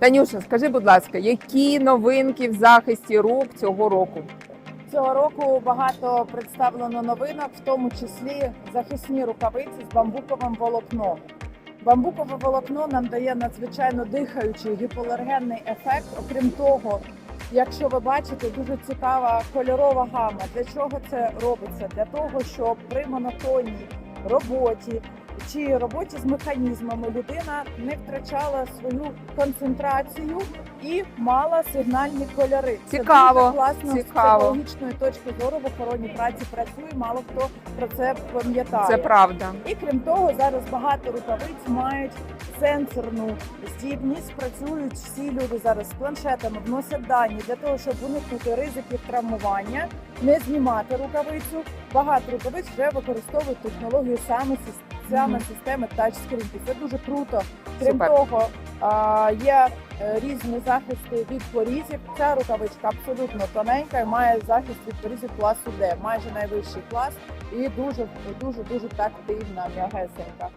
Танюша, скажи, будь ласка, які новинки в захисті рук цього року? Цього року багато представлено новинок, в тому числі захисні рукавиці з бамбуковим волокном. Бамбукове волокно нам дає надзвичайно дихаючий гіпоалергенний ефект. Окрім того, якщо ви бачите, дуже цікава кольорова гама. Для чого це робиться? Для того, щоб при монотонній роботі чи роботі з механізмами людина не втрачала свою концентрацію і мала сигнальні кольори. Цікаво, Це дуже класно цікаво. з психологічної точки зору в охоронній праці працює. Мало хто про це пам'ятає. Це правда. І крім того, зараз багато рукавиць мають сенсорну здібність. Працюють всі люди зараз з планшетами, вносять дані для того, щоб уникнути ризиків травмування, не знімати рукавицю. Багато рукавиць вже використовують технологію саме саме системи тачскрін. Це дуже круто. Крім Супер. того, а, є е, різні захисти від порізів. Ця рукавичка абсолютно тоненька і має захист від порізів класу Д, майже найвищий клас і дуже дуже дуже тактильна, м'ягесенька.